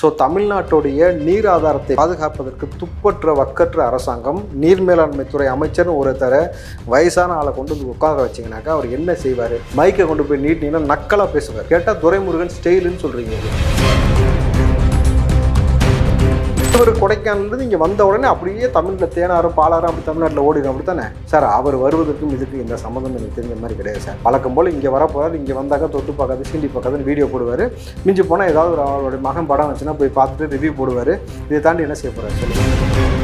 So தமிழ்நாட்டுடைய நீர் ஆதாரத்தை பாதுகாப்பதற்கு துப்பற்ற வக்கற்ற அரசாங்கம் நீர் மேலாண்மை துறை அமைச்சர்னு ஒருத்தர வயசான ஆளை கொண்டு வந்து உட்கார வச்சிங்கனாக்கா அவர் என்ன செய்வார்? மைக்கை கொண்டு போய் நீட்டினீங்கன்னா நக்கலாக பேசுவார். கேட்டால் துரைமுருகன் ஸ்டைலுன்னு சொல்கிறீங்க ஒரு கொடைக்கானல்லேருந்து இங்கே வந்த உடனே அப்படியே தமிழில் தேனாரும் பாலாரும் அப்படி தமிழ்நாட்டில் ஓடிடும். அப்படி தானே சார் அவர் வருவதற்கும் இதுக்கு இந்த சம்மந்தம் எனக்கு தெரிஞ்ச மாதிரி கிடையாது சார். வழக்கம் போல் இங்கே வரப்போகிறார் இங்கே வந்தாக்க தொட்டு பார்க்காது சீண்டி பார்க்காதுன்னு வீடியோ போடுவார். மிஞ்சி போனால் ஏதாவது ஒரு அவருடைய மகன் படம் வச்சுன்னா போய் பார்த்துட்டு ரிவ்யூ போடுவார். இதை தாண்டி என்ன செய்ய போகிறார் சொல்லுங்கள்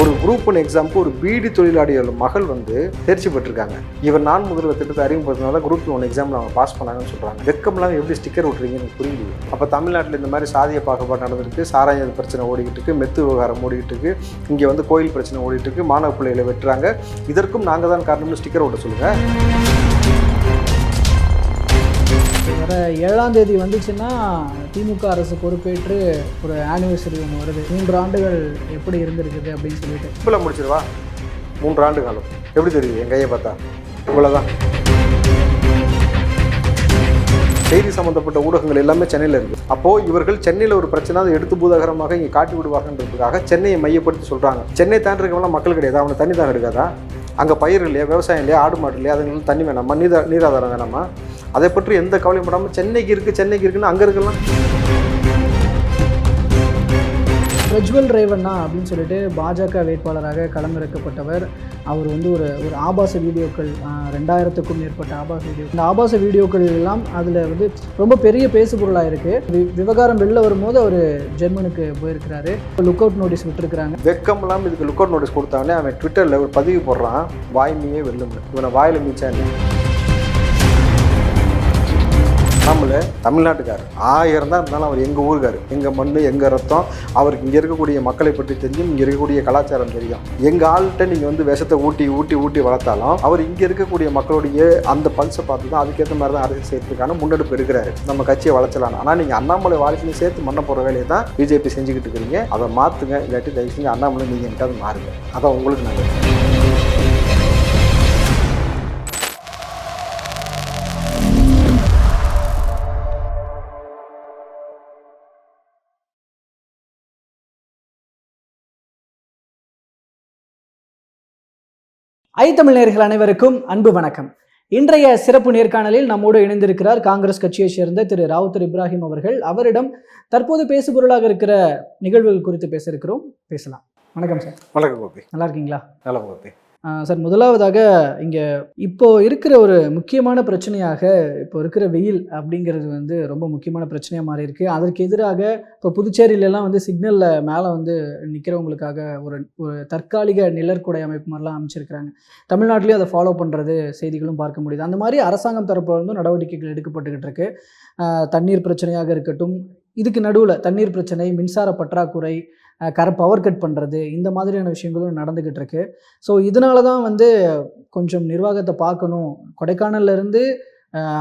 ஒரு குரூப் ஒன் எக்ஸாமுக்கு ஒரு பீடி தொழிலாளியோட மகள் வந்து தேர்ச்சி பெற்றிருக்காங்க. இவர் நான் முதல்வர் திட்டத்தை அறிமுகப்படுத்தினால குரூப் ஒன் எக்ஸாமில் அவங்க பாஸ் பண்ணாங்கன்னு சொல்கிறாங்க வெக்கம்லாம் எப்படி ஸ்டிக்கர் விட்டுறீங்கன்னு புரியுது அப்போ தமிழ்நாட்டில் இந்த மாதிரி சாதிய பாகுபாடு நடந்திருக்கு சாராய பிரச்சனை ஓடிக்கிட்டு இருக்கு மெத்து விவகாரம் ஓடிக்கிட்டு இருக்கு இங்கே வந்து கோயில் பிரச்சனை ஓடிட்டு இருக்கு மாணவ பிள்ளைகளை வெட்டுறாங்க. இதற்கும் நாங்கள் தான் காரணம்னு ஸ்டிக்கர் ஓட்ட சொல்லுங்கள் வர ஏழாம் தேதி வந்துச்சுன்னா திமுக அரசு பொறுப்பேற்று ஒரு ஆனிவர்சரி ஒன்று வருது. மூன்று ஆண்டுகள் எப்படி இருந்திருக்குது அப்படின்னு சொல்லிட்டு. சிம்பிளாக முடிச்சிருவா? மூன்று ஆண்டு காலம். எப்படி தெரியுது? என் கையை பார்த்தா. இவ்வளோதான் செய்தி சம்மந்தப்பட்ட ஊடகங்கள் எல்லாமே சென்னையில் இருக்குது அப்போது இவர்கள் சென்னையில் ஒரு பிரச்சனை அதை எடுத்து பூதகரமாக இங்கே காட்டி விடுவாங்கன்றதுக்காக சென்னையை மையப்படுத்தி சொல்கிறாங்க சென்னை தாண்டி இருக்கவங்களாம் மக்கள் கிடையாது. அவனை தண்ணி தான் எடுக்காதா? அங்கே பயிர் இல்லையா விவசாயம் இல்லையா ஆடு மாடு இல்லையா அதுங்களுக்கு தண்ணி வேணாமா? நீர் நீராதாரம் வேணாமா? அதை பற்றி எந்த கவலையும் படாமல் சென்னைக்கு இருக்குது சென்னைக்கு இருக்குன்னு அங்கே இருக்கலாம். பிரஜ்வல் ரேவண்ணா அப்படின்னு சொல்லிட்டு பாஜக வேட்பாளராக களமிறக்கப்பட்டவர். அவர் வந்து ஒரு ஒரு ஆபாச வீடியோக்கள் ரெண்டாயிரத்துக்கும் மேற்பட்ட ஆபாச வீடியோ இந்த ஆபாச வீடியோக்கள் எல்லாம் அதில் வந்து ரொம்ப பெரிய பேசு பொருளாக இருக்குது விவகாரம் வெளில வரும்போது அவர் ஜெர்மனுக்கு போயிருக்கிறாரு. லுக் அவுட் நோட்டீஸ் விட்டுருக்குறாங்க. வெக்கம் இல்லாமல் இதுக்கு லுக் அவுட் நோட்டீஸ் கொடுத்தானே அவன் ட்விட்டரில் ஒரு பதிவு போடுறான். வாய்மையே வெல்லும். இவனை வாயில் மீச்சான் நம்மள தமிழ்நாட்டுக்கார் ஆயிரம் தான் இருந்தாலும் அவர் எங்கள் ஊருக்கார். எங்கள் மண் எங்கள் ரத்தம் அவருக்கு இங்கே இருக்கக்கூடிய மக்களை பற்றி தெரியும் இங்கே இருக்கக்கூடிய கலாச்சாரம் தெரியும். எங்கள் ஆள்கிட்ட நீங்கள் வந்து விஷத்தை ஊட்டி ஊட்டி ஊட்டி வளர்த்தாலும் அவர் இங்கே இருக்கக்கூடிய மக்களுடைய அந்த பல்ஸை பார்த்து தான் அதுக்கேற்ற மாதிரி தான் அரசியல் செய்யறதுக்கான முன்னெடுப்பு இருக்கிறாரு நம்ம கட்சியை வளர்ச்சலாம் ஆனால் நீங்கள் அண்ணாமலை வாரிசுலையும் சேர்த்து மண்ண போகிற வேலையை தான் பிஜேபி செஞ்சுக்கிட்டு இருக்கிறீங்க. அதை மாற்றுங்க இல்லாட்டி தயவு செஞ்சு அண்ணாமலை நீங்கள் என்கிட்ட மாறுங்க. அதான் உங்களுக்கு நல்லது. ஐ தமிழ் அனைவருக்கும் அன்பு வணக்கம். இன்றைய சிறப்பு நேர்காணலில் நம்மோடு இணைந்திருக்கிறார் காங்கிரஸ் கட்சியைச் சேர்ந்த திரு ராவுத்தர் இப்ராஹிம் அவர்கள். அவரிடம் தற்போது பேசுபொருளாக இருக்கிற நிகழ்வுகள் குறித்து பேச இருக்கிறோம் பேசலாம். வணக்கம் சார். வணக்கம் கோபி. நல்லா இருக்கீங்களா? நல்ல கோபி. சார் முதலாவதாக இங்கே இப்போ இருக்கிற ஒரு முக்கியமான பிரச்சனையாக இப்போ இருக்கிற வெயில் அப்படிங்கிறது வந்து ரொம்ப முக்கியமான பிரச்சனையாக மாறி இருக்கு அதற்கு எதிராக இப்போ புதுச்சேரியிலலாம் வந்து சிக்னலில் மேலே வந்து நிற்கிறவங்களுக்காக ஒரு ஒரு தற்காலிக நிழற்குடை அமைப்பு மாதிரிலாம் அமைச்சிருக்கிறாங்க. தமிழ்நாட்டிலையும் அதை ஃபாலோ பண்ணுறது செய்திகளும் பார்க்க முடியுது. அந்த மாதிரி அரசாங்கம் தரப்புல இருந்தும் நடவடிக்கைகள் எடுக்கப்பட்டுக்கிட்டு இருக்கு. தண்ணீர் பிரச்சனையாக இருக்கட்டும் இதுக்கு நடுவில் தண்ணீர் பிரச்சனை மின்சார பற்றாக்குறை கர பவர் கட் பண்ணுறது இந்த மாதிரியான விஷயங்களும் நடந்துக்கிட்டு இருக்கு ஸோ இதனால தான் வந்து கொஞ்சம் நிர்வாகத்தை பார்க்கணும். கொடைக்கானல்லேருந்து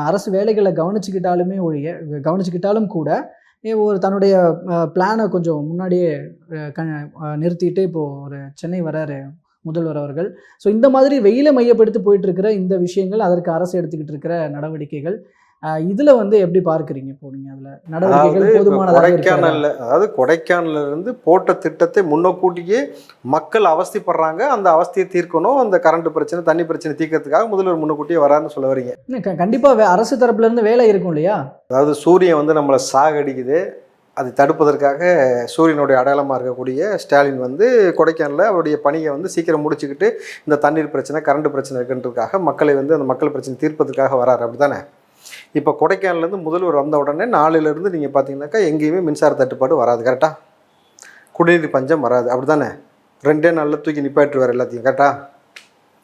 அரசு வேலைகளை கவனிச்சுக்கிட்டாலுமே ஒழிய கவனிச்சுக்கிட்டாலும் கூட ஒரு தன்னுடைய பிளானை கொஞ்சம் முன்னாடியே க நிறுத்திட்டு இப்போது ஒரு சென்னை வராரு முதல்வர் அவர்கள். ஸோ இந்த மாதிரி வெயிலை மையப்படுத்தி போயிட்டு இருக்கிற இந்த விஷயங்கள் அதற்கு அரசு எடுத்துக்கிட்டு இருக்கிற நடவடிக்கைகள் இதுல வந்து எப்படி பார்க்குறீங்க? இப்போ நீங்க அதுல நடவடிக்கைகள்? கொடைக்கானல்ல அதாவது கொடைக்கானல்ல இருந்து போட்ட திட்டத்தை முன்னக்கூட்டியே மக்கள் அவஸ்தைப்படுறாங்க. அந்த அவஸ்தையை தீர்க்கணும். அந்த கரண்ட் பிரச்சனை தண்ணி பிரச்சனை தீர்க்கறதுக்காக முதல்வர் முன்னக்கூட்டியே வராருன்னு சொல்ல வரீங்க. இன்னும் க- கண்டிப்பா வே- அரசு தரப்புல இருந்து வேலை இருக்கும் இல்லையா? அதாவது சூரியன் வந்து நம்மளை சாகடிக்குது. அதை தடுப்பதற்காக சூரியனுடைய அடையாளமாக இருக்கக்கூடிய ஸ்டாலின் வந்து கொடைக்கானலில் அவருடைய பணியை வந்து சீக்கிரம் முடிச்சுக்கிட்டு இந்த தண்ணீர் பிரச்சனை கரண்ட் பிரச்சனை இருக்குன்றதுக்காக மக்களை வந்து அந்த மக்கள் பிரச்சனை தீர்ப்பதற்காக வராரு. அப்படி தானே இப்போ கொடைக்கானல்லேருந்து முதல்வர் வந்த உடனே நாளையிலேருந்து நீங்கள் பார்த்தீங்கன்னாக்கா எங்கேயுமே மின்சார தட்டுப்பாடு வராது கரெக்டாக குடிநீர் பஞ்சம் வராது. அப்படி தானே ரெண்டே நாளில் தூக்கி நிப்பாட்டுவார் எல்லாத்தையும் கரெக்டாக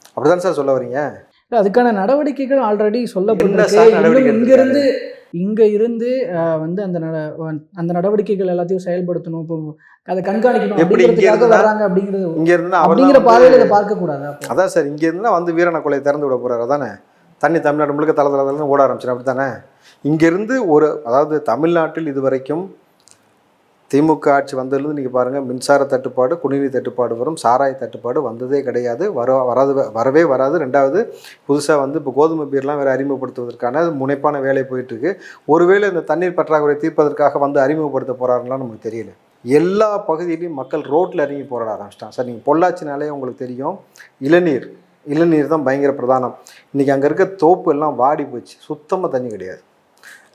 அப்படி தானே சார் சொல்ல வரீங்க? இல்ல, அதுக்கான நடவடிக்கைகள் ஆல்ரெடி இன்னும் நடவடிக்கை இங்க இருந்து இருந்து வந்து அந்த அந்த நடவடிக்கைகள் எல்லாத்தையும் செயல்படுத்தணும். இப்போ அதை கண்காணிக்கணும். எப்படி இங்க இருந்தா- வர்றாங்க அப்படிங்கிறது இங்கே இருந்தால் அப்படிங்கிற பார்வையில இதை பார்க்க கூடாது அப்போ. அதான் சார் இங்கே இருந்தால் வந்து வீரனை கொலையை திறந்து விட போகிறாரு அதானே? தண்ணி தமிழ்நாடு முழுக்க தலை தலை தலைன்னு ஓட ஆரம்பிச்சிடும் அப்படி தானே இங்கேருந்து ஒரு அதாவது தமிழ்நாட்டில் இதுவரைக்கும் திமுக ஆட்சி வந்ததுலேருந்து நீங்கள் பாருங்கள் மின்சார தட்டுப்பாடு குடிநீர் தட்டுப்பாடு வரும் சாராய தட்டுப்பாடு வந்ததே கிடையாது. வர வராது வரவே வராது. ரெண்டாவது புதுசாக வந்து இப்போ கோதுமை பீர்லாம் வேறு அறிமுகப்படுத்துவதற்கான முனைப்பான வேலை போயிட்டுருக்கு. ஒருவேளை இந்த தண்ணீர் பற்றாக்குறை தீர்ப்பதற்காக வந்து அறிமுகப்படுத்த போகிறாருலாம் நமக்கு தெரியல. எல்லா பகுதியிலையும் மக்கள் ரோட்டில் இறங்கி போராட ஆரம்பிச்சிட்டாங்க. சார் நீங்கள் பொள்ளாச்சினாலே உங்களுக்கு தெரியும். இளநீர் இளநீர் தான் பயங்கர பிரதானம். இன்றைக்கி அங்கே இருக்க தோப்பு எல்லாம் வாடி போச்சு. சுத்தமாக தண்ணி கிடையாது.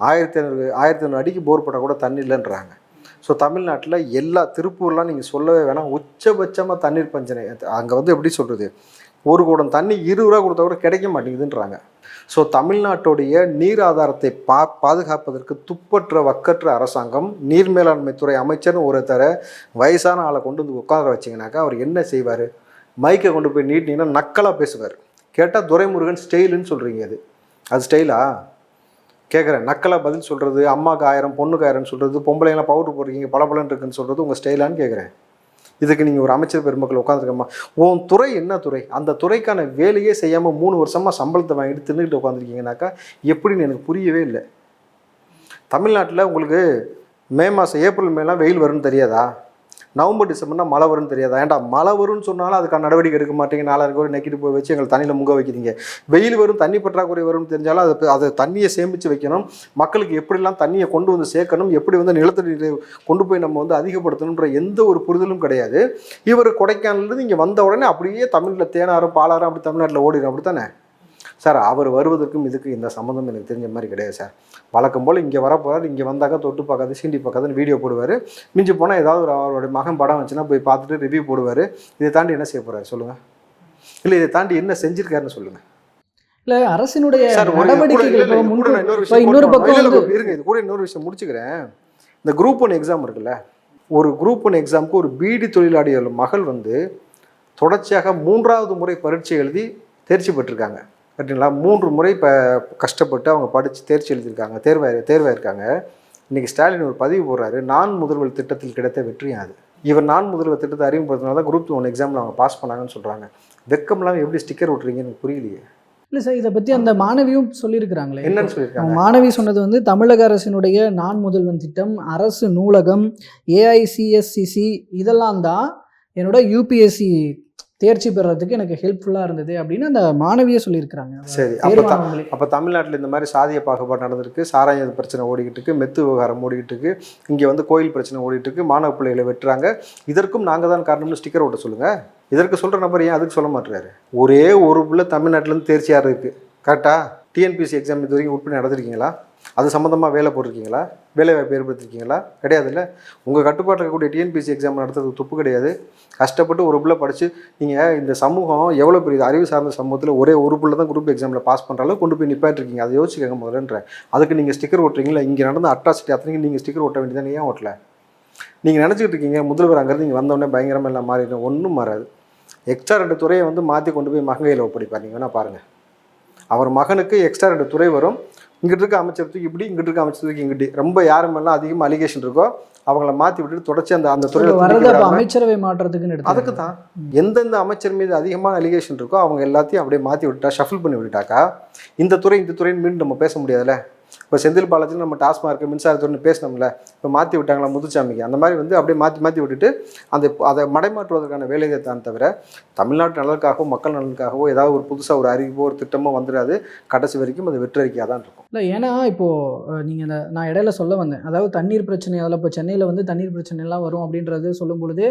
ஆயிரத்தி ஐநூறு ஆயிரத்தி ஐநூறு அடிக்கு போர் போட்டால் கூட தண்ணி இல்லைன்றாங்க. ஸோ தமிழ்நாட்டில் எல்லா திருப்பூர்லாம் நீங்கள் சொல்லவே வேணாம். உச்சபட்சமாக தண்ணீர் பஞ்சனை. அங்கே வந்து எப்படி சொல்கிறது ஒரு குடம் தண்ணி இருபது ரூபா கொடுத்தா கூட கிடைக்க மாட்டேங்குதுன்றாங்க. ஸோ தமிழ்நாட்டுடைய நீர் ஆதாரத்தை பா பாதுகாப்பதற்கு துப்பற்ற வக்கற்ற அரசாங்கம் நீர் மேலாண்மை துறை அமைச்சர்னு ஒருத்தர வயசான ஆளை கொண்டு வந்து உட்கார வச்சிங்கனாக்கா அவர் என்ன செய்வார்? மைக்கை கொண்டு போய் நீட்டினீங்கன்னா நக்கலாக பேசுவார். கேட்டால் துரைமுருகன் ஸ்டைலுன்னு சொல்கிறீங்க அது. அது ஸ்டைலா? கேட்குறேன் நக்கலாக பதில் சொல்கிறது அம்மாவுக்கு ஆயிரம் பொண்ணுக்கு ஆயிரம்னு சொல்கிறது பொம்பளைங்களாம் பவுடர் போடுறீங்க பளபளன்னு இருக்குன்னு சொல்கிறது உங்கள் ஸ்டைலான்னு கேட்குறேன் இதுக்கு நீங்கள் ஒரு அமைச்சர் பெருமக்கள் உட்காந்துருக்கம்மா உன் துறை என்ன துறை? அந்த துறைக்கான வேலையே செய்யாமல் மூணு வருஷமாக சம்பளத்தை வாங்கிட்டு தின்னுக்கிட்டு உட்காந்துருக்கீங்கனாக்கா எப்படின்னு எனக்கு புரியவே இல்லை. தமிழ்நாட்டில் உங்களுக்கு மே மாதம் ஏப்ரல் மேலாம் வெயில் வரும்னு தெரியாதா? நவம்பர் டிசம்பர்னா மழை வரும்னு தெரியாது. ஏன்டா மழை வரும்னு சொன்னாலும் அதுக்கான நடவடிக்கை எடுக்க மாட்டீங்க. நாலாயிரம் கோடி நக்கிட்டு போய் வச்சு எங்களை தண்ணியில் முங்க வைக்கிறீங்க வெயில் வரும் தண்ணி பற்றாக்குறை வரும்னு தெரிஞ்சாலும் அதை அதை தண்ணியை சேமித்து வைக்கணும். மக்களுக்கு எப்படிலாம் தண்ணியை கொண்டு வந்து சேர்க்கணும் எப்படி வந்து நிலத்தடி நீரை கொண்டு போய் நம்ம வந்து அதிகப்படுத்தணுன்ற எந்த ஒரு புரிதலும் கிடையாது. இவர் கொடைக்கானல்லேருந்து இங்கே வந்த உடனே அப்படியே தமிழில் தேனாரும் பாலாரும் அப்படி தமிழ்நாட்டில் ஓடிடும் அப்படி தானே சார் அவர் வருவதற்கும் இதுக்கு இந்த சம்மந்தம் எனக்கு தெரிஞ்ச மாதிரி கிடையாது சார். வழக்கம் போல் இங்கே வர போகிறார் இங்கே வந்தாக்கா தொட்டு பார்க்காது சீண்டி பார்க்காதுன்னு வீடியோ போடுவார். மிஞ்சி போனால் ஏதாவது ஒரு அவருடைய மகன் படம் வந்துச்சுன்னா போய் பார்த்துட்டு ரிவ்யூ போடுவார். இதை தாண்டி என்ன செய்ய போகிறாரு சொல்லுங்கள் இல்லை இதை தாண்டி என்ன செஞ்சிருக்காருன்னு சொல்லுங்கள் இல்ல அரசினுடைய நடவடிக்கைகள் இன்னொரு. பக்கம் இருங்க இது கூட இன்னொரு விஷயம் முடிச்சுக்கிறேன். இந்த குரூப் ஒன் எக்ஸாம் இருக்குல்ல ஒரு குரூப் ஒன் எக்ஸாமுக்கு ஒரு பீடி தொழிலாளியோட மகள் வந்து தொடர்ச்சியாக மூன்றாவது முறை பரீட்சை எழுதி தேர்ச்சி பெற்றிருக்காங்க. கரெக்டுங்களா மூன்று முறை இப்போ கஷ்டப்பட்டு அவங்க படித்து தேர்ச்சி எழுதியிருக்காங்க. தேர்வாய் தேர்வாயிருக்காங்க. இன்னைக்கு ஸ்டாலின் ஒரு பதிவு போடுறாரு. நான் முதல்வர் திட்டத்தில் கிடைத்த வெற்றியும் அது. இவர் நான் முதல்வர் திட்டத்தை அறிமுகப்படுத்தினால தான் குரூப் ஒன் எக்ஸாமில் அவங்க பாஸ் பண்ணாங்கன்னு சொல்கிறாங்க வெக்கம் இல்லாமல் எப்படி ஸ்டிக்கர் விட்றீங்கன்னு எனக்கு புரியலையே. இல்ல சார் இதை பத்தி அந்த மாணவியும் சொல்லியிருக்கிறாங்களே. என்னன்னு சொல்லியிருக்காங்க? மாணவி சொன்னது வந்து தமிழக அரசினுடைய நான் முதல்வன் திட்டம் அரசு நூலகம் ஏஐசிஎஸ்சிசி இதெல்லாம் தான் என்னோட யூபிஎஸ்சி தேர்ச்சி பெறறதுக்கு எனக்கு ஹெல்ப்ஃபுல்லாக இருந்தது அப்படின்னு அந்த மாணவியே சொல்லியிருக்கிறாங்க. சரி அப்போ அப்போ தமிழ்நாட்டில் இந்த மாதிரி சாதிய பாகுபாடு நடந்திருக்கு சாராய பிரச்சனை ஓடிக்கிட்டு இருக்கு மெத்து விவகாரம் ஓடிக்கிட்டு இருக்கு இங்கே வந்து கோயில் பிரச்சனை ஓடிட்டு இருக்கு மாணவ பிள்ளைகளை வெட்டுறாங்க. இதற்கும் நாங்கள் தான் காரணம்னு ஸ்டிக்கர் ஓட்ட சொல்லுங்க. இதற்கு சொல்கிற நபர் ஏன் அதுக்கு சொல்ல மாட்டுறாரு ஒரே ஒரு பிள்ளை தமிழ்நாட்டிலேருந்து தேர்ச்சியாக இருக்கு? கரெக்டா டிஎன்பிசி எக்ஸாம் இது வரைக்கும் உட்பட நடந்திருக்கீங்களா? அது சம்மந்தமாக வேலை போட்டிருக்கீங்களா? வேலை வாய்ப்பு ஏற்படுத்திருக்கீங்களா? கிடையாதுல்ல உங்கள் கட்டுப்பாட்டில் இருக்கக்கூடிய டிஎன்பிசி எக்ஸாம் நடத்துறது துப்பு கிடையாது. கஷ்டப்பட்டு ஒரு பிள்ளை படித்து நீங்கள் இந்த சமூகம் எவ்வளோ பெரிய அறிவு சார்ந்த சமூகத்தில் ஒரே ஒரு பிள்ளை தான் குரூப் எக்ஸாமில் பாஸ் பண்ணுற அளவுக்கு கொண்டு போய் நிப்பாட்டிருக்கீங்க. அதை யோசிச்சுக்கங்க முதல்லன்ற. அதுக்கு நீங்கள் ஸ்டிக்கர் ஓட்டுறீங்களா இங்கே நடந்த அட்ராசிட்டி அத்தனைக்கு நீங்கள் ஸ்டிக்கர் ஓட்ட வேண்டியதானே ஏன் ஓட்டல? நீங்கள் நினச்சிக்கிட்டு இருக்கீங்க முதல்வர் அங்கேருந்து நீங்கள் வந்தோடனே பயங்கரமாக எல்லாம் மாறிடும். ஒன்றும் மாறாது. எக்ஸ்ட்ரா ரெண்டு துறையை வந்து மாற்றி கொண்டு போய் மகங்கையில் ஒப்படைப்பார். நீங்கள் வேணால் பாருங்கள் அவர் மகனுக்கு எக்ஸ்ட்ரா ரெண்டு துறை வரும். இங்கிட்டு இருக்க அமைச்சர் தூக்கி இப்படி இங்கிட்டு இருக்க அமைச்சர் தூக்கி இங்கிட்டு. ரொம்ப யார் மேலாம் அதிகமாக அலிகேஷன் இருக்கோ அவங்கள மாற்றி விட்டுட்டு தொடர்ச்சி அந்த அந்த துறையில் அமைச்சரவை மாற்றத்துக்குன்னு எடுத்து அதுக்கு தான் எந்தெந்த அமைச்சர் மீது அதிகமான அலிகேஷன் இருக்கோ அவங்க எல்லாத்தையும் அப்படியே மாற்றி விட்டா ஷஃபிள் பண்ணி விட்டுட்டாக்கா இந்த துறை இந்த துறைன்னு மீண்டும் நம்ம பேச முடியாதுல்ல? இப்போ செந்தில் பாலாஜி நம்ம டாஸ்மார்க் மின்சாரத்துறைன்னு பேசினோம்ல இப்போ மாற்றி விட்டாங்களா முத்துச்சாமிக்கு அந்த மாதிரி வந்து அப்படியே மாற்றி மாற்றி விட்டுட்டு அந்த அதை மடைமாற்றுவதற்கான வேலையை தான் தவிர தமிழ்நாட்டு நலனுக்காகவோ மக்கள் நலனுக்காகவோ ஏதாவது ஒரு புதுசாக ஒரு அறிவிப்போ ஒரு திட்டமோ வந்துடாது. கடைசி வரைக்கும் அது வெற்றறிக்கையாக தான் இருக்கும். இல்லை ஏன்னா இப்போது நீங்கள் இந்த நான் இடையில சொல்ல வந்தேன். அதாவது தண்ணீர் பிரச்சனை அதில் இப்போ சென்னையில் வந்து தண்ணீர் பிரச்சனை எல்லாம் வரும் அப்படின்றது சொல்லும் பொழுது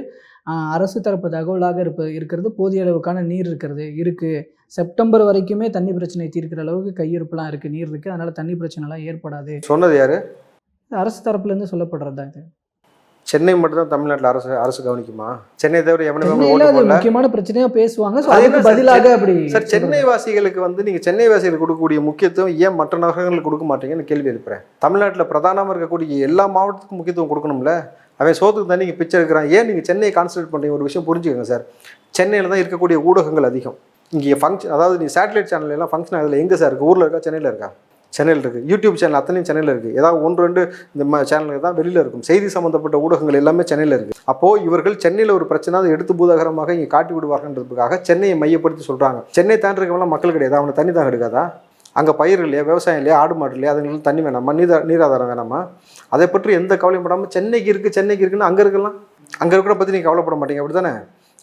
அரசு தரப்பு தகவலாக இருப்ப இருக்கிறது. போதிய அளவுக்கான நீர் இருக்கிறது. இருக்குது செப்டம்பர் வரைக்குமே தண்ணி பிரச்சனை தீர்க்கிற அளவுக்கு கையிருப்புலாம் இருக்குது நீர் இருக்குது அதனால் தண்ணி பிரச்சனைலாம் ஏற்படாது. சொன்னது யாரு? அரசு தரப்புலேருந்து சொல்லப்படுறது தான் இது? சென்னை மட்டும் தான் தமிழ்நாட்டில் அரசு அரசு கவனிக்குமா? சென்னை தவிர எவனுமே முக்கியமான பிரச்சனையாக பேசுவாங்க. பதிலாக அப்படி சார் சென்னை வாசிகளுக்கு வந்து நீங்கள் சென்னை வாசிகளுக்கு கொடுக்கக்கூடிய முக்கியத்துவம் ஏன் மற்ற நகரங்களுக்கு கொடுக்க மாட்டீங்கன்னு கேள்வி எழுப்புறேன். தமிழ்நாட்டில் பிரதானமாக இருக்கக்கூடிய எல்லா மாவட்டத்துக்கும் முக்கியத்துவம் கொடுக்கணும்ல. அவன் சோத்துக்கு தான் நீங்கள் பிச்சை எடுக்கிறான். ஏன் நீங்கள் சென்னையை கான்சன்ட்ரேட் பண்ணுறீங்க ஒரு விஷயம் புரிஞ்சுக்கோங்க சார் சென்னையில் தான் இருக்கக்கூடிய ஊடகங்கள் அதிகம். இங்கே ஃபங்க்ஷன் அதாவது நீ சேட்டலைட் சேனல் எல்லாம் ஃபங்க்ஷன் ஆகுதுல எங்கே சார் இருக்குது ஊரில் இருக்கா? சென்னையில் இருக்கா? சென்னையில் இருக்குது யூடியூப் சேனல் அத்தனையும் சென்னையில் இருக்குது ஏதாவது ஒன்று ரெண்டு இந்த ம தான் வெளியில் இருக்கும். செய்தி சம்மந்தப்பட்ட ஊடகங்கள் எல்லாமே சென்னையில் இருக்குது அப்போது இவர்கள் சென்னையில் ஒரு பிரச்சனை அதை எடுத்து பூதகரமாக இங்கே காட்டி விடுவார்களன்றதுக்காக சென்னையை மையப்படுத்தி சொல்கிறாங்க சென்னை தான் இருக்கவங்களாம் மக்கள் கிடையாது. அவனை தண்ணி தான் எடுக்காதா? அங்கே பயிர் இல்லையா? விவசாயம் இல்லையா? ஆடு மாடு இல்லையா? அதுங்களுக்கு தண்ணி வேணாமா? நீர் நீராதாரம் வேணாமா? அதை பற்றி எந்த கவலையும் படாமல் சென்னைக்கு இருக்குது சென்னைக்கு இருக்குன்னு அங்கே இருக்கலாம். அங்கே இருக்கிற பற்றி நீங்கள் கவலைப்பட மாட்டீங்க அப்படி தானே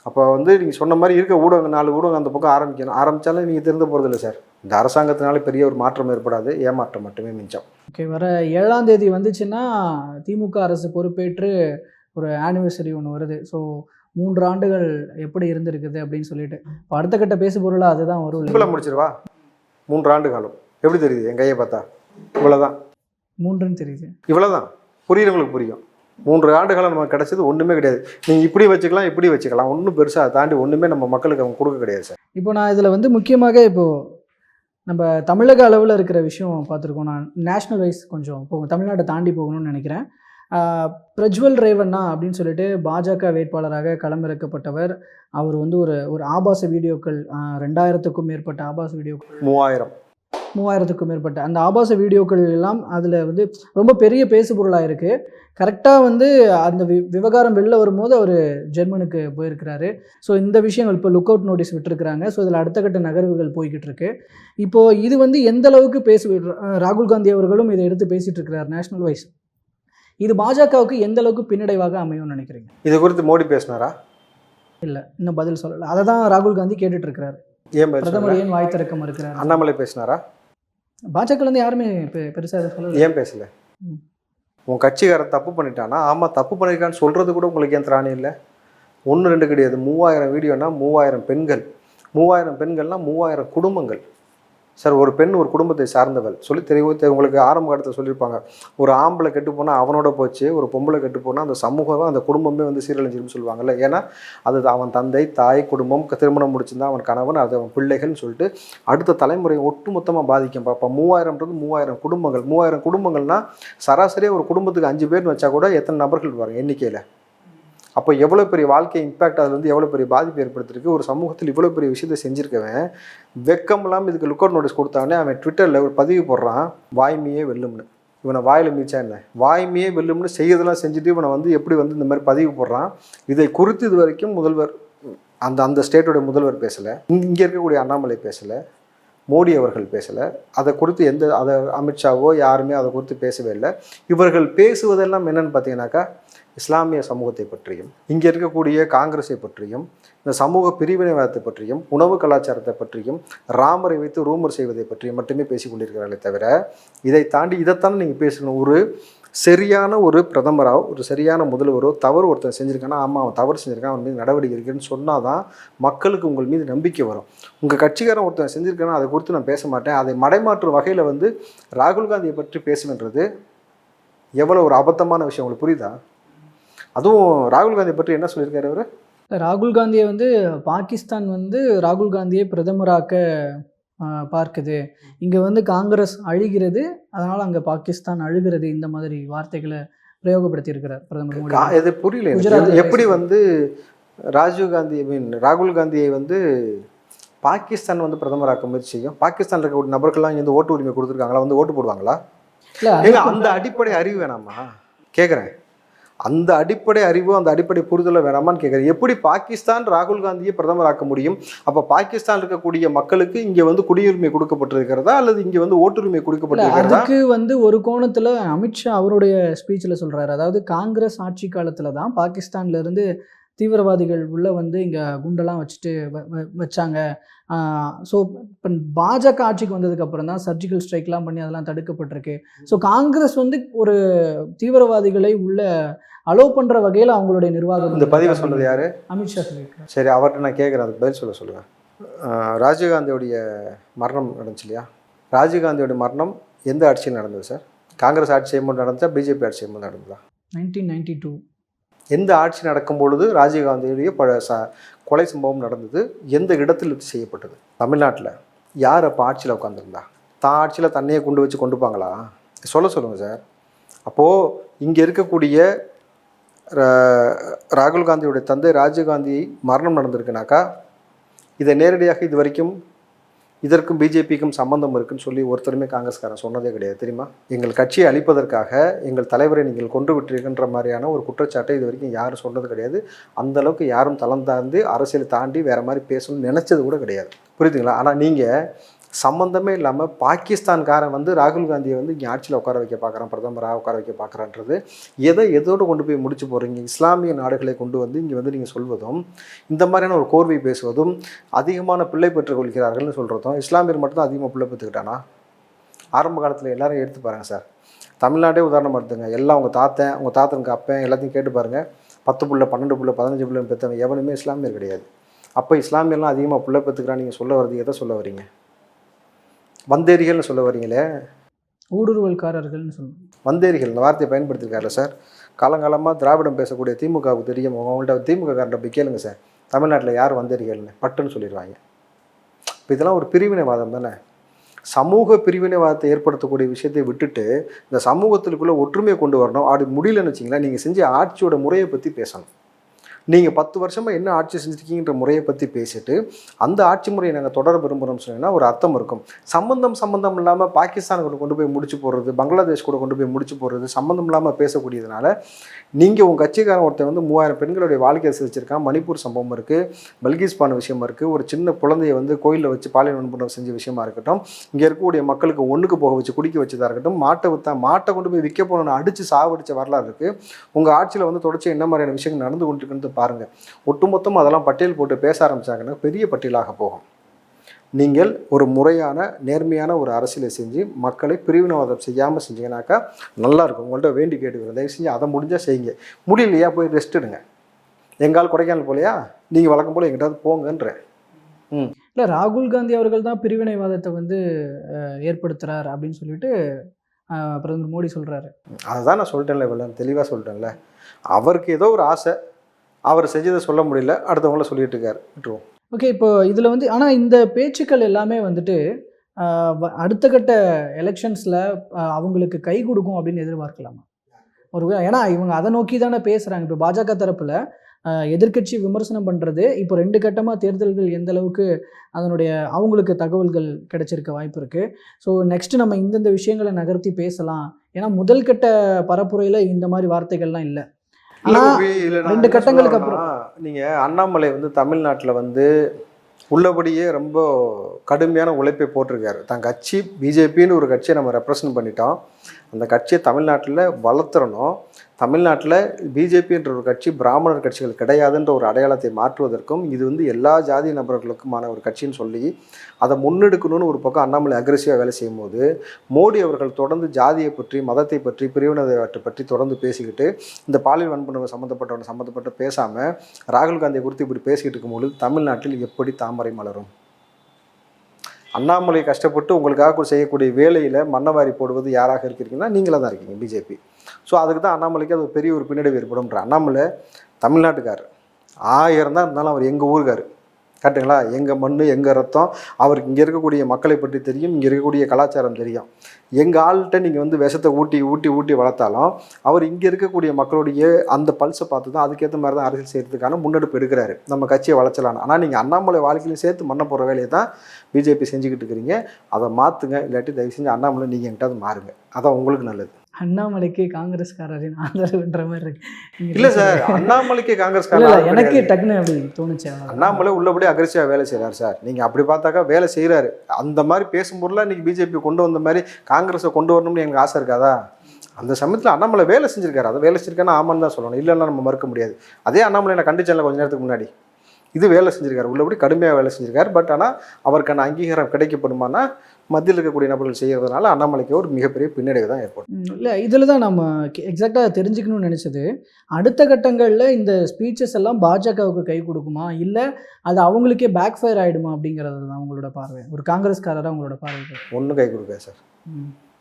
அப்போ வந்து நீங்கள் சொன்ன மாதிரி இருக்க ஊடகங்கள் நாலு ஊடகம் அந்த பக்கம் ஆரம்பிக்கணும். ஆரம்பித்தாலும் நீங்கள் திருந்த போகிறதில்ல சார். இந்த அரசாங்கத்தினால பெரிய ஒரு மாற்றம் ஏற்படாது ஏமாற்றம் மட்டுமே மிஞ்சம் ஓகே வர ஏழாம் தேதி வந்துச்சுன்னா திமுக அரசு பொறுப்பேற்று ஒரு ஆனிவர்சரி ஒன்று வருது. ஸோ மூன்று ஆண்டுகள் எப்படி இருந்திருக்குது அப்படின்னு சொல்லிட்டு. இப்போ அடுத்த கட்ட பேசு பொருளாக அதுதான் வரும் முடிச்சிருவா மூன்று ஆண்டு காலம். எப்படி தெரியுது? என் கையை பார்த்தா? இவ்வளோதான் மூன்றுன்னு தெரியுது. இவ்வளோதான் புரியுறவங்களுக்கு புரியும். மூன்று ஆண்டு காலம் நமக்கு கிடைச்சது ஒன்றுமே கிடையாது. நீங்கள் இப்படி வச்சுக்கலாம் இப்படி வச்சுக்கலாம். ஒன்றும் பெருசாக தாண்டி ஒன்றுமே நம்ம மக்களுக்கு அவங்க கொடுக்க கிடையாது சார். இப்போ நான் இதில் வந்து முக்கியமாக இப்போது நம்ம தமிழக அளவில் இருக்கிற விஷயம் பார்த்துருக்கோம். நான் நேஷ்னல் வைஸ் கொஞ்சம் போகும் தமிழ்நாட்டை தாண்டி போகணும்னு நினைக்கிறேன். பிரஜ்வல் ரேவண்ணா அப்படின்னு சொல்லிட்டு பாஜக வேட்பாளராக களமிறக்கப்பட்டவர். அவர் வந்து ஒரு ஒரு ஆபாச வீடியோக்கள் ரெண்டாயிரத்துக்கும் மேற்பட்ட ஆபாச வீடியோக்கள். மூவாயிரம். மூவாயிரத்துக்கும் மேற்பட்ட. அந்த ஆபாச வீடியோக்கள் எல்லாம் அதில் வந்து ரொம்ப பெரிய பேசு பொருளாக இருக்குது கரெக்டாக வந்து அந்த வி விவகாரம் வெளில வரும்போது அவர் ஜெர்மனுக்கு போயிருக்கிறாரு. ஸோ இந்த விஷயங்கள் இப்போ லுக் அவுட் நோட்டீஸ் விட்டுருக்குறாங்க. ஸோ இதில் அடுத்த கட்ட நகர்வுகள் போய்கிட்டு இருக்கு. இப்போது இது வந்து எந்த அளவுக்கு பேசு ராகுல் காந்தி அவர்களும் இதை எடுத்து பேசிகிட்டு இருக்கிறார் நேஷனல் வைஸ் இது பாஜகவுக்கு எந்த அளவுக்கு பின்னடைவாக அமையும்னு நினைக்கிறீங்க? இது குறித்து மோடி பேசினாரா? இல்லை இன்னும் பதில் சொல்லலை. அதை தான் ராகுல் காந்தி கேட்டுட்டு இருக்கிறாரு. ஏன் பிரதமர் ஏன் வாய் திறக்க மறுக்கிறார்? அண்ணாமலை பேசினாரா? பாஜகலேருந்து யாருமே பெ- பெருசா இதை சொல்லல. ஏன் பேசல. உன் கட்சிக்காரன் தப்பு பண்ணிட்டானா? ஆமாம் தப்பு பண்ணியிருக்கான்னு சொல்கிறது கூட உங்களுக்கு ஏன் திராணி இல்லை? ஒன்று ரெண்டு கிடையாது. மூவாயிரம் வீடியோனா மூவாயிரம் பெண்கள். மூவாயிரம் பெண்கள்னா மூவாயிரம் குடும்பங்கள். சார் ஒரு பெண் ஒரு குடும்பத்தை சார்ந்தவள். சொல்லி தெரியும் தெ- உங்களுக்கு ஆரம்ப காலத்தில் சொல்லியிருப்பாங்க. ஒரு ஆம்பளை கெட்டு போனால் அவனோட போச்சு ஒரு பொம்பளை கெட்டு போனால் அந்த சமூகம் அந்த குடும்பமே வந்து சீரழிஞ்சிருன்னு சொல்லுவாங்கல்ல. ஏன்னா அது அவன் தந்தை தாய் குடும்பம் திருமணம் முடிச்சிருந்தா அவன் கணவன் அது அவன் பிள்ளைகள்னு சொல்லிட்டு அடுத்த தலைமுறையை ஒட்டுமொத்தமாக பாதிக்கும். பார்ப்போம் மூவாயிரம்ன்றது மூவாயிரம் குடும்பங்கள். மூவாயிரம் குடும்பங்கள்னா சராசரியாக ஒரு குடும்பத்துக்கு அஞ்சு பேர்னு வச்சா கூட எத்தனை நபர்கள் பாருங்கள் எண்ணிக்கையில்? அப்போ எவ்வளோ பெரிய வாழ்க்கை இம்பேக்ட் அதில் வந்து எவ்வளோ பெரிய பாதிப்பு ஏற்படுத்திருக்கு? ஒரு சமூகத்தில் இவ்வளோ பெரிய விஷயத்தை செஞ்சுருக்கவன் வெக்கம் இல்லாமல் இதுக்கு லுக் அவுட் நோட்டீஸ் கொடுத்தானே அவன் ட்விட்டரில் ஒரு பதிவு போடுறான் வாய்மையே வெல்லும்னு. இவனை வாயில் மீச்சா என்ன? வாய்மையே வெல்லும்னு செய்யறதெல்லாம் செஞ்சுட்டு இவனை வந்து எப்படி வந்து இந்த மாதிரி பதிவு போடுறான்? இதை குறித்து இது வரைக்கும் முதல்வர் அந்த அந்த ஸ்டேட்டோட முதல்வர் பேசலை. இங்கே இருக்கக்கூடிய அண்ணாமலை பேசலை. மோடி அவர்கள் பேசலை. அதை குறித்து எந்த அதை அமித்ஷாவோ யாருமே அதை குறித்து பேசவே இல்லை. இவர்கள் பேசுவதெல்லாம் என்னென்னு பார்த்தீங்கன்னாக்கா இஸ்லாமிய சமூகத்தை பற்றியும் இங்கே இருக்கக்கூடிய காங்கிரஸை பற்றியும் இந்த சமூக பிரிவினைவாதத்தை பற்றியும் உணவு கலாச்சாரத்தை பற்றியும் ராமரை வைத்து ரூமர் செய்வதை பற்றியும் மட்டுமே பேசிக்கொண்டிருக்கிறார்களே தவிர இதை தாண்டி இதைத்தானே நீங்கள் பேசணும் ஒரு சரியான ஒரு பிரதமராக ஒரு சரியான முதல்வரோ தவறு ஒருத்தன் செஞ்சுருக்கானா ஆமாம் அவன் தவறு செஞ்சுருக்கான் அவன் மீது நடவடிக்கை இருக்குன்னு சொன்னால் தான் மக்களுக்கு உங்கள் மீது நம்பிக்கை வரும். உங்கள் கட்சிக்காரன் ஒருத்தன் செஞ்சிருக்கானா அதை குறித்து நான் பேச மாட்டேன். அதை மடைமாற்றும் வகையில் வந்து ராகுல் காந்தியை பற்றி பேசுகின்றது எவ்வளோ ஒரு அபத்தமான விஷயம் உங்களுக்கு புரியுதா? அதுவும் ராகுல் காந்தியை பற்றி என்ன சொல்லியிருக்காரு அவர்? ராகுல் காந்தியை வந்து பாகிஸ்தான் வந்து ராகுல் காந்தியை பிரதமராக்க பார்க்குது. இங்கே வந்து காங்கிரஸ் அழுகிறது அதனால் அங்கே பாகிஸ்தான் அழுகிறது இந்த மாதிரி வார்த்தைகளை பிரயோகப்படுத்தி இருக்கிறார் பிரதமர் மோடி. இது புரியல எப்படி. வந்து ராஜீவ் காந்தி ஐ மீன் ராகுல் காந்தியை வந்து பாகிஸ்தான் வந்து பிரதமராக்க முயற்சி செய்யும்? பாகிஸ்தான்ல இருக்கக்கூடிய நபர்கள்லாம் இங்க வந்து ஓட்டு உரிமை கொடுத்துருக்காங்களா? வந்து ஓட்டு போடுவாங்களா? அந்த அடிப்படை அறிவு வேணாமா? கேட்குறேன் அந்த அடிப்படை அறிவு அந்த அடிப்படை புரிதலை வேணாமான்னு கேட்குறேன் எப்படி பாகிஸ்தான் ராகுல் காந்தியை பிரதமராக்க முடியும்? அப்போ பாகிஸ்தான் இருக்கக்கூடிய மக்களுக்கு இங்கே வந்து குடியுரிமை கொடுக்கப்பட்டிருக்கிறதா? அல்லது இங்கே வந்து ஓட்டுரிமை கொடுக்கப்பட்டிருக்கிறதா? அதுக்கு வந்து ஒரு கோணத்தில் அமித்ஷா அவருடைய ஸ்பீச்சில் சொல்கிறாரு அதாவது காங்கிரஸ் ஆட்சி காலத்தில் தான் பாகிஸ்தான்ல இருந்து தீவிரவாதிகள் உள்ள வந்து இங்கே குண்டெல்லாம் வச்சுட்டு வச்சாங்க. ஸோ இப்போ பாஜக ஆட்சிக்கு வந்ததுக்கு அப்புறம் தான் சர்ஜிக்கல் ஸ்ட்ரைக்லாம் பண்ணி அதெல்லாம் தடுக்கப்பட்டிருக்கு. ஸோ காங்கிரஸ் வந்து ஒரு தீவிரவாதிகளை உள்ள அலோவ் பண்ணுற வகையில் அவங்களுடைய நிர்வாகம் இந்த பதிவை சொன்னது யாரு? அமித்ஷா சொல்லியிருக்காரு. சரி அவர்கிட்ட நான் கேட்குறேன் அதுக்கு பதில் சொல்ல சொல்லுங்கள் ராஜீவ்காந்தியோடைய மரணம் நடந்துச்சு இல்லையா? ராஜீவ்காந்தியோட மரணம் எந்த ஆட்சியில் நடந்தது சார்? காங்கிரஸ் ஆட்சி செய்யும்போது நடந்துச்சா? பிஜேபி ஆட்சி செய்யும்போது நடந்ததா? நைன்டீன் நைன்டி டூ எந்த ஆட்சி நடக்கும் பொழுது ராஜீவ்காந்தியுடைய ப ச கொலை சம்பவம் நடந்தது எந்த இடத்தில் இது செய்யப்பட்டது? தமிழ்நாட்டில் யார் அப்போ ஆட்சியில் உட்காந்துருந்தா தான் ஆட்சியில் தண்ணியை கொண்டு வச்சு கொண்டுப்பாங்களா சொல்ல சொல்லுங்கள் சார். அப்போது இங்கே இருக்கக்கூடிய ராகுல் காந்தியுடைய தந்தை ராஜீவ்காந்தி மரணம் நடந்திருக்குனாக்கா இதை நேரடியாக இது வரைக்கும் இதற்கும் பிஜேபிக்கும் சம்பந்தம் இருக்குன்னு சொல்லி ஒருத்தருமே காங்கிரஸ்காரன் சொன்னதே கிடையாது தெரியுமா? எங்கள் கட்சியை அழிப்பதற்காக எங்கள் தலைவரை நீங்கள் கொண்டு விட்டீர்கள்ன்ற மாதிரியான ஒரு குற்றச்சாட்டை இது வரைக்கும் யாரும் சொன்னது கிடையாது. அந்த அளவுக்கு யாரும் தளம் தாழ்ந்து அரசியல் தாண்டி வேற மாதிரி பேசணும்னு நினைச்சது கூட கிடையாது. புரியுதுங்களா? ஆனால் நீங்கள் சம்மந்தமே இல்லாமல் பாகிஸ்தான்காரன் வந்து ராகுல் காந்தியை வந்து இங்கே ஆட்சியில் உட்கார வைக்க பார்க்குறான் பிரதமராக உட்கார வைக்க பார்க்குறான்றது. எதை எதோடு கொண்டு போய் முடிச்சு போகிறீங்க இஸ்லாமிய நாடுகளை கொண்டு வந்து இங்கே வந்து நீங்கள் சொல்வதும் இந்த மாதிரியான ஒரு கோர்வை பேசுவதும் அதிகமான பிள்ளை பெற்றுக்கொள்கிறார்கள்னு சொல்கிறதும் இஸ்லாமியர் மட்டும்தான் அதிகமாக பிள்ளை பெற்றுக்கிட்டானா? ஆரம்ப காலத்தில் எல்லாரும் எடுத்து பாருங்கள் சார். தமிழ்நாட்டே உதாரணம் எடுத்துங்க. எல்லாம் உங்கள் தாத்தன் உங்கள் தாத்தனுக்கு அப்பன் எல்லாத்தையும் கேட்டு பாருங்கள் பத்து புள்ள பன்னெண்டு புள்ள பதினஞ்சு புள்ளன்னு பெற்றவன் எவனுமே இஸ்லாமியர் கிடையாது. அப்போ இஸ்லாமியர்லாம் அதிகமாக புள்ள பெற்றுக்கிறான் நீங்கள் சொல்ல வரது எதை சொல்ல வரீங்க வந்தேரிகள்னு சொல்ல வரீங்களே? ஊடுருவல்காரர்கள்னு சொல்லணும் வந்தேரிகள் இந்த வார்த்தையை பயன்படுத்திருக்காருல்ல சார்? காலங்காலமாக திராவிடம் பேசக்கூடிய திமுகவுக்கு தெரியும். அவங்கள்ட்ட திமுக காரண்ட போய் கேளுங்க சார். தமிழ்நாட்டில் யார் வந்தேரிகள்னு? பட்டுன்னு சொல்லிடுவாங்க. இப்போ இதெல்லாம் ஒரு பிரிவினைவாதம் தானே? சமூக பிரிவினைவாதத்தை ஏற்படுத்தக்கூடிய விஷயத்தை விட்டுட்டு இந்த சமூகத்துக்குள்ளே ஒற்றுமையை கொண்டு வரணும். அப்படி முடியலன்னு வச்சிங்களேன் நீங்கள் செஞ்ச ஆட்சியோட முறையை பற்றி பேசணும். நீங்கள் பத்து வருஷமாக என்ன ஆட்சி செஞ்சுருக்கீங்கன்ற முறையை பற்றி பேசிட்டு அந்த ஆட்சி முறையை நாங்கள் தொடர விரும்புகிறோம்னு சொன்னீங்கன்னா ஒரு அர்த்தம் இருக்கும். சம்பந்தம் சம்பந்தம் இல்லாமல் பாகிஸ்தானுக்கு கொண்டு போய் முடிச்சு போடுறது பங்களாதேஷ் கூட கொண்டு போய் முடிச்சு போடுறது சம்மந்தம் இல்லாமல் பேசக்கூடியதுனால நீங்கள் உங்கள் கட்சிக்காரன் ஒருத்தன் வந்து மூவாயிரம் பெண்களுடைய வாழ்க்கையை சிரிச்சிருக்கான் மணிப்பூர் சம்பவம் இருக்குது பல்கிஸ் பான விஷயமா இருக்குது ஒரு சின்ன குழந்தைய வந்து கோயிலில் வச்சு பாலியல் வன்புணர்வு செஞ்ச விஷயமா இருக்கட்டும் இங்கே இருக்கக்கூடிய மக்களுக்கு ஒன்றுக்கு போக வச்சு குடிக்க வச்சதாக இருக்கட்டும் மாட்டை விற்றா மாட்டை கொண்டு போய் விற்க போகணும்னு அடித்து சாவடிச்ச வரலாறு இருக்குது உங்கள் ஆட்சியில் வந்து தொடர்ச்சி என்ன மாதிரியான விஷயங்கள் நடந்து கொண்டிருக்குன்னு பாருங்கள் ஒட்டுமொத்தமாக அதெல்லாம் பட்டியல் போட்டு பேச ஆரம்பிச்சாங்கன்னா பெரிய பட்டியலாக போகும். நீங்கள் ஒரு முறையான நேர்மையான ஒரு அரசியலை செஞ்சு மக்களை பிரிவினவாதம் செய்யாமல் செஞ்சீங்கன்னாக்கா நல்லா இருக்கும். உங்கள்கிட்ட வேண்டி கேட்டுக்கிறேன். தயவு செஞ்சு அதை முடிஞ்சால் செய்யுங்க. முடியலையா? போய் ரெஸ்ட் எடுங்க. எங்கால் கொடைக்கானல் போலையா? நீங்கள் வழக்கம் போல் எங்கிட்டாவது போங்கன்றேன். இல்லை ராகுல் காந்தி அவர்கள் தான் பிரிவினைவாதத்தை வந்து அஹ், ஏற்படுத்துறார் அப்படின்னு சொல்லிட்டு பிரதமர் மோடி சொல்றாரு. அதுதான் நான் சொல்லிட்டேன்ல இவ்வளோ தெளிவாக சொல்லிட்டேன்ல. அவருக்கு ஏதோ ஒரு ஆசை. அவர் செஞ்சதை சொல்ல முடியல அடுத்தவங்கள சொல்லிட்டு இருக்காரு. விட்டுருவோம். ஓகே இப்போ இதில் வந்து ஆனால் இந்த பேச்சுக்கள் எல்லாமே வந்துட்டு வ- அடுத்த கட்ட எலெக்ஷன்ஸில் அவங்களுக்கு கை கொடுக்கும் அப்படின்னு எதிர்பார்க்கலாமா? ஒரு ஏன்னா இவங்க அதை நோக்கி தானே பேசுகிறாங்க இப்போ பாஜக தரப்பில் எதிர்க்கட்சி விமர்சனம் பண்ணுறது இப்போ ரெண்டு கட்டமாக தேர்தல்கள் எந்த அளவுக்கு அதனுடைய அவங்களுக்கு தகவல்கள் கிடைச்சிருக்க வாய்ப்பு இருக்குது ஸோ நெக்ஸ்ட் நம்ம இந்தந்த விஷயங்களை நகர்த்தி பேசலாம். ஏன்னா முதல் கட்ட பரப்புரையில் இந்த மாதிரி வார்த்தைகள்லாம் இல்லை. ரெண்டு கட்டங்களுக்கு வரேன்னா, நீங்க அண்ணாமலை வந்து தமிழ்நாட்டில் வந்து உள்ளபடியே ரொம்ப கடுமையான உழைப்பை போட்டிருக்காரு. தான் கட்சி பிஜேபின்னு ஒரு கட்சியை நம்ம ரெப்ரசன்ட் பண்ணிட்டோம். அந்த கட்சியை தமிழ்நாட்டில் வளர்த்துறணும் தமிழ்நாட்டில் பிஜேபின்ற ஒரு கட்சி பிராமணர் கட்சிகள் கிடையாதுன்ற ஒரு அடையாளத்தை மாற்றுவதற்கும் இது வந்து எல்லா ஜாதி நபர்களுக்குமான ஒரு கட்சின்னு சொல்லி அதை முன்னெடுக்கணும்னு ஒரு பக்கம் அண்ணாமலை அக்ரெசிவாக வேலை செய்யும்போது மோடி அவர்கள் தொடர்ந்து ஜாதியை பற்றி மதத்தை பற்றி பிரிவினதை பற்றி தொடர்ந்து பேசிக்கிட்டு இந்த பாலியல் வன்புணர்வு சம்மந்தப்பட்டவனை சம்மந்தப்பட்டு பேசாமல் ராகுல் காந்தியை குறித்து இப்படி பேசிக்கிட்டு இருக்கும்பொழுது தமிழ்நாட்டில் எப்படி தாமரை மலரும்? அண்ணாமலை கஷ்டப்பட்டு உங்களுக்காக செய்யக்கூடிய வேலையில் மண்ணவாரி போடுவது யாராக இருக்கிறீங்கன்னா நீங்களாக தான் இருக்கீங்க பிஜேபி. ஸோ அதுக்கு தான் அண்ணாமலைக்கு அது ஒரு பெரிய ஒரு பின்னடைவு ஏற்படும்ன்ற அண்ணாமலை தமிழ்நாட்டுக்காரர். ஆயிரம் தான் இருந்தாலும் அவர் எங்கள் ஊருக்கார். கரெக்டுங்களா? எங்கள் மண் எங்கள் ரத்தம் அவருக்கு இங்கே இருக்கக்கூடிய மக்களை பற்றி தெரியும் இங்கே இருக்கக்கூடிய கலாச்சாரம் தெரியும். எங்கள் ஆள்கிட்ட நீங்கள் வந்து விஷத்தை ஊட்டி ஊட்டி ஊட்டி வளர்த்தாலும் அவர் இங்கே இருக்கக்கூடிய மக்களுடைய அந்த பல்ஸை பார்த்து தான் அதுக்கேற்ற மாதிரி தான் அரசியல் செய்கிறதுக்கான முன்னெடுப்பு எடுக்கிறாரு. நம்ம கட்சியை வளர்ச்சலான்னு ஆனால் நீங்கள் அண்ணாமலை வாழ்க்கையிலையும் சேர்த்து மண்ண போகிற வேலையை தான் பிஜேபி செஞ்சுக்கிட்டு இருக்கிறீங்க. அதை மாற்றுங்க இல்லாட்டி தயவு செஞ்சு அண்ணாமலை நீங்கள் எங்கிட்ட மாறுங்க. அதான் உங்களுக்கு நல்லது. அண்ணாமலைக்கு காங்கிரஸ்காரரின் ஆதரவுன்ற மாதிரி இருக்கு. இல்லை சார் அண்ணாமலைக்கு காங்கிரஸ் இல்ல இல்ல எனக்கு டக்குன்னு அப்படி தோணுச்சு. அண்ணாமலை உள்ளபடி அக்ரெசிவாக வேலை செய்கிறார் சார். நீங்கள் அப்படி பார்த்தாக்கா வேலை செய்கிறாரு அந்த மாதிரி பேசும்போதுலாம் இன்றைக்கி பிஜேபி கொண்டு வந்த மாதிரி காங்கிரஸை கொண்டு வரணும்னு எனக்கு ஆசை இருக்காதா? அந்த சமயத்தில் அண்ணாமலை வேலை செஞ்சிருக்காரு. அதை வேலை செஞ்சிருக்கானா ஆமான்னு தான் சொல்லணும். இல்லைன்னா நம்ம மறுக்க முடியாது. அதே அண்ணாமலை நான் கண்டிச்சேன்ல கொஞ்ச நேரத்துக்கு முன்னாடி. இது வேலை செஞ்சிருக்காரு. உள்ளபடி கடுமையாக வேலை செஞ்சிருக்காரு. பட் ஆனால் அவருக்கான அங்கீகாரம் கிடைக்கப்படுமானா மத்தியில் இருக்கக்கூடிய நபர்கள் செய்கிறதுனால அண்ணாமலைக்கு ஒரு மிகப்பெரிய பின்னடைவு தான் ஏற்படும். இல்ல இதில் தான் நம்ம எக்ஸாக்டாக தெரிஞ்சுக்கணும்னு நினச்சது. அடுத்த கட்டங்களில் இந்த ஸ்பீச்சஸ் எல்லாம் பாஜகவுக்கு கை கொடுக்குமா? இல்லை அது அவங்களுக்கே பேக் ஃபயர் ஆகிடுமா அப்படிங்கிறது தான் உங்களோட பார்வை? ஒரு காங்கிரஸ்காரராக உங்களோட பார்வை ஒன்றும் கை கொடுக்காது சார்.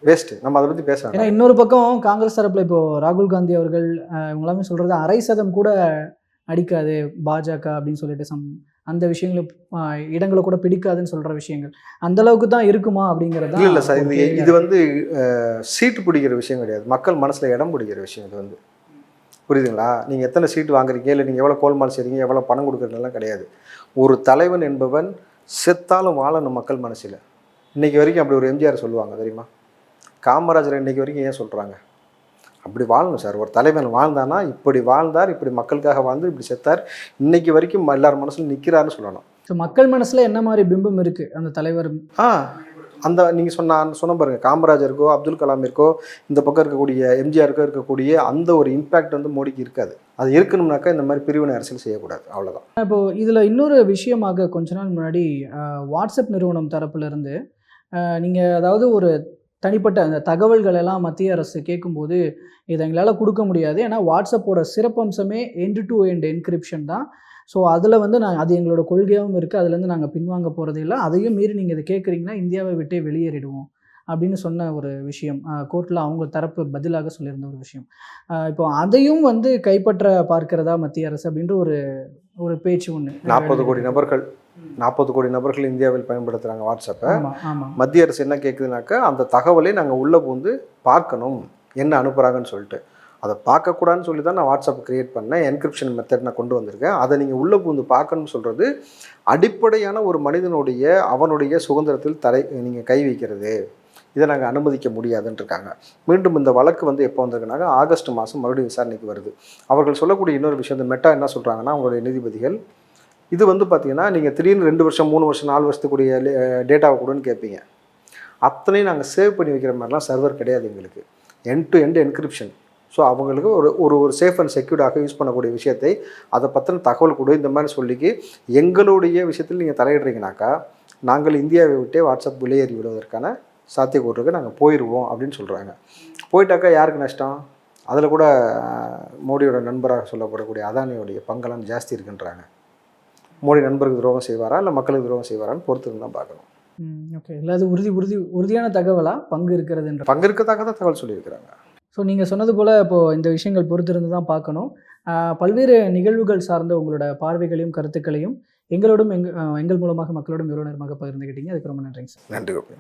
வேஸ்ட்டு நம்ம அதை பற்றி பேசலாம் ஏன்னா இன்னொரு பக்கம் காங்கிரஸ் தரப்பில் இப்போ ராகுல் காந்தி அவர்கள் இவங்க எல்லாமே சொல்கிறது அரை சதம் கூட அடிக்காது பாஜக அப்படின்னு சொல்லிட்டு சம் அந்த விஷயங்களை இடங்களை கூட பிடிக்காதுன்னு சொல்கிற விஷயங்கள். அந்த அளவுக்கு தான் இருக்குமா அப்படிங்கிறது இல்லை இல்லை சார் இது வந்து சீட்டு பிடிக்கிற விஷயம் கிடையாது. மக்கள் மனசில் இடம் பிடிக்கிற விஷயம் இது வந்து. புரியுதுங்களா? நீங்கள் எத்தனை சீட்டு வாங்குறீங்க? இல்லை நீங்கள் எவ்வளோ கோல்மால் செய்றீங்க? எவ்வளோ பணம் கொடுக்குறதுலாம் கிடையாது. ஒரு தலைவன் என்பவன் செத்தாலும் வாழணும் மக்கள் மனசில். இன்னைக்கு வரைக்கும் அப்படி ஒரு எம்ஜிஆர் சொல்லுவாங்க தெரியுமா? காமராஜர் இன்னைக்கு வரைக்கும் ஏன் சொல்கிறாங்க அப்படி வாழணும் சார். ஒரு தலைவன் வாழ்ந்தானா இப்படி வாழ்ந்தார் இப்படி மக்களுக்காக வாழ்ந்து இப்படி செத்தார். இன்னைக்கு வரைக்கும் எல்லார் மனசுல நிற்கிறாருன்னு சொல்லணும். ஸோ மக்கள் மனசில் என்ன மாதிரி பிம்பம் இருக்குது அந்த தலைவர் ஆ அந்த நீங்கள் சொன்ன சொன்ன பாருங்க. காமராஜருக்கோ அப்துல் கலாமிற்கோ இந்த பக்கம் இருக்கக்கூடிய எம்ஜிஆருக்கோ இருக்கக்கூடிய அந்த ஒரு இம்பேக்ட் வந்து மோடிக்கு இருக்காது. அது இருக்கணும்னாக்கா இந்த மாதிரி பிரிவினை அரசியல் செய்யக்கூடாது. அவ்வளோதான் இப்போ இதில் இன்னொரு விஷயமாக கொஞ்ச நாள் முன்னாடி வாட்ஸ்அப் நிறுவனம் தரப்புலேருந்து நீங்கள் அதாவது ஒரு தனிப்பட்ட அந்த தகவல்கள் எல்லாம் மத்திய அரசு கேட்கும்போது இதை எங்களால் கொடுக்க முடியாது. ஏன்னா வாட்ஸ்அப்போட சிறப்பம்சமே எண்ட் டு எண்ட் என்கிரிப்ஷன் தான். ஸோ அதில் வந்து நான் அது எங்களோட கொள்கையாகவும் இருக்குது அதுலேருந்து நாங்கள் பின்வாங்க போகிறது இல்லை. அதையும் மீறி நீங்கள் இதை கேட்குறீங்கன்னா இந்தியாவை விட்டே வெளியேறிடுவோம் அப்படின்னு சொன்ன ஒரு விஷயம். கோர்ட்டில் அவங்க தரப்பு பதிலாக சொல்லியிருந்த ஒரு விஷயம். இப்போ அதையும் வந்து கைப்பற்ற பார்க்கிறதா மத்திய அரசு அப்படின்ற ஒரு ஒரு பேச்சு ஒன்று நாற்பது கோடி நபர்கள் நாற்பது கோடி நபர்கள் இந்தியாவில் பயன்படுத்துகிறாங்க வாட்ஸ்அப்பை. மத்திய அரசு என்ன கேட்குதுனாக்கா அந்த தகவலை நாங்கள் உள்ளே பூந்து பார்க்கணும் என்ன அனுப்புகிறாங்கன்னு சொல்லிட்டு. அதை பார்க்கக்கூடாதுன்னு சொல்லி தான் நான் வாட்ஸ்அப் கிரியேட் பண்ணேன் என்கிரிப்ஷன் மெத்தட் நான் கொண்டு வந்திருக்கேன். அதை நீங்கள் உள்ளே பூந்து பார்க்கணும்னு சொல்கிறது அடிப்படையான ஒரு மனிதனுடைய அவனுடைய சுதந்திரத்தில் தடை நீங்கள் கை வைக்கிறது. இதை நாங்கள் அனுமதிக்க முடியாதுன்னு இருக்காங்க மீண்டும் இந்த வழக்கு வந்து எப்போ வந்திருக்குனாங்க ஆகஸ்ட் மாதம் மறுபடியும் விசாரணைக்கு வருது. அவர்கள் சொல்லக்கூடிய இன்னொரு விஷயம் இந்த மெட்டா என்ன சொல்கிறாங்கன்னா அவங்களுடைய நீதிபதிகள் இது வந்து பார்த்தீங்கன்னா நீங்கள் திடீர்னு ரெண்டு வருஷம் மூணு வருஷம் நாலு வருஷத்துக்குரிய டேட்டாவை கொடுன்னு கேட்பீங்க அத்தனையும் நாங்கள் சேவ் பண்ணி வைக்கிற மாதிரிலாம் சர்வர் கிடையாது எங்களுக்கு. End to end encryption so அவங்களுக்கு ஒரு ஒரு ஒரு சேஃப் அண்ட் செக்யூர்டாக யூஸ் பண்ணக்கூடிய விஷயத்தை அதை பற்றின தகவல் கொடு இந்த மாதிரி சொல்லிக்கு எங்களுடைய விஷயத்தில் நீங்கள் தலையிடுறீங்கனாக்கா நாங்கள் இந்தியாவை விட்டே வாட்ஸ்அப் வெளியேறி விடுவதற்கான சாத்தியக்கூறுக்கு நாங்கள் போயிடுவோம் அப்படின்னு சொல்கிறாங்க போயிட்டாக்கா யாருக்கு நஷ்டம்? அதில் கூட மோடியோட நண்பராக சொல்லப்படக்கூடிய அதானியோடைய பங்கெல்லாம் ஜாஸ்தி இருக்குன்றாங்க. மோடி நண்பருக்கு துரோகம் செய்வாரா? இல்லை மக்களுக்கு துரோகம் செய்வாரான்னு பொறுத்து தான் பார்க்கணும். ஓகே இல்லை அது உறுதி உறுதி உறுதியான தகவலாக பங்கு இருக்கிறது என்ற பங்கு தான் தகவல் சொல்லியிருக்கிறாங்க. ஸோ நீங்கள் சொன்னது போல் இப்போது இந்த விஷயங்கள் பொறுத்திருந்து தான் பார்க்கணும். பல்வேறு நிகழ்வுகள் சார்ந்த உங்களோட பார்வைகளையும் கருத்துக்களையும் எங்களோடும் எங்க எங்கள் மூலமாக மக்களோடும் இவ்வளோ நேரமாக பகிர்ந்துக்கிட்டீங்க அதுக்கு ரொம்ப நன்றிங்க சார். நன்றி கோபி.